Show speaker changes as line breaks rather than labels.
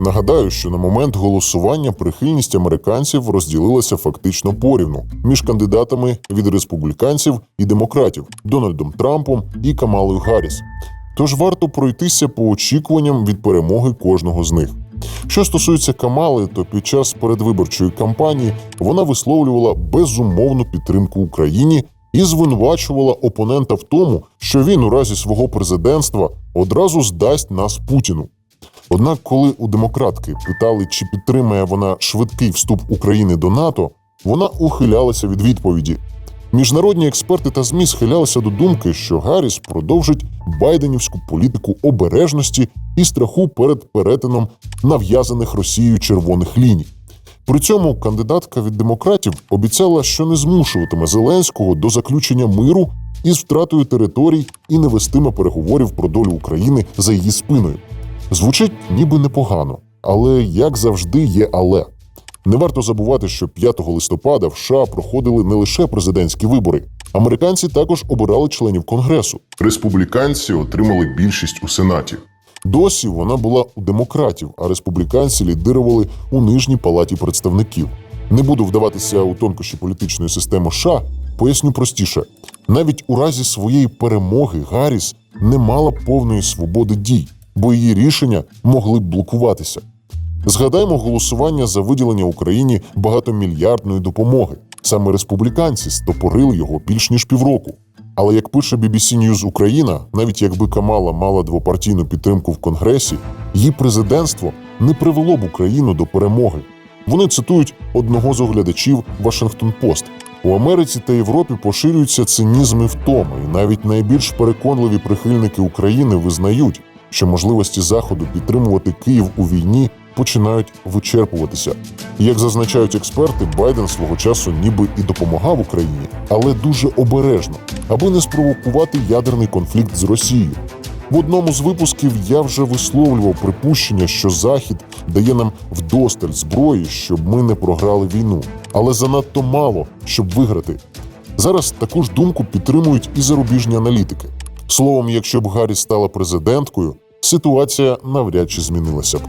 Нагадаю, що на момент голосування прихильність американців розділилася фактично порівну між кандидатами від республіканців і демократів Дональдом Трампом і Камалою Гарріс. Тож варто пройтися по очікуванням від перемоги кожного з них. Що стосується Камали, то під час передвиборчої кампанії вона висловлювала безумовну підтримку Україні і звинувачувала опонента в тому, що він у разі свого президентства одразу здасть нас Путіну. Однак, коли у демократки питали, чи підтримає вона швидкий вступ України до НАТО, вона ухилялася від відповіді. Міжнародні експерти та ЗМІ схилялися до думки, що Гарріс продовжить байденівську політику обережності і страху перед перетином нав'язаних Росією червоних ліній. При цьому кандидатка від демократів обіцяла, що не змушуватиме Зеленського до заключення миру із втратою територій і не вестиме переговорів про долю України за її спиною. Звучить ніби непогано, але як завжди є але. Не варто забувати, що 5 листопада в США проходили не лише президентські вибори. Американці також обирали членів конгресу. Республіканці отримали більшість у сенаті. Досі вона була у демократів, а республіканці лідирували у нижній палаті представників. Не буду вдаватися у тонкощі політичної системи США, поясню простіше: навіть у разі своєї перемоги Гарріс не мала повної свободи дій, бо її рішення могли б блокуватися. Згадаймо голосування за виділення Україні багатомільярдної допомоги. Саме республіканці стопорили його більш ніж півроку. Але як пише BBC News Україна, навіть якби Камала мала двопартійну підтримку в Конгресі, її президентство не привело б Україну до перемоги. Вони цитують одного з оглядачів Вашингтон Пост. У Америці та Європі поширюються цинізм і втоми, і навіть найбільш переконливі прихильники України визнають, що можливості Заходу підтримувати Київ у війні починають вичерпуватися. І, Як зазначають експерти, Байден свого часу ніби і допомагав Україні, але дуже обережно, аби не спровокувати ядерний конфлікт з Росією. В одному з випусків я вже висловлював припущення, що Захід дає нам вдосталь зброї, щоб ми не програли війну, але занадто мало, щоб виграти. Зараз таку ж думку підтримують і зарубіжні аналітики. Словом, якщо б Гаррі стала президенткою, ситуація навряд чи змінилася б.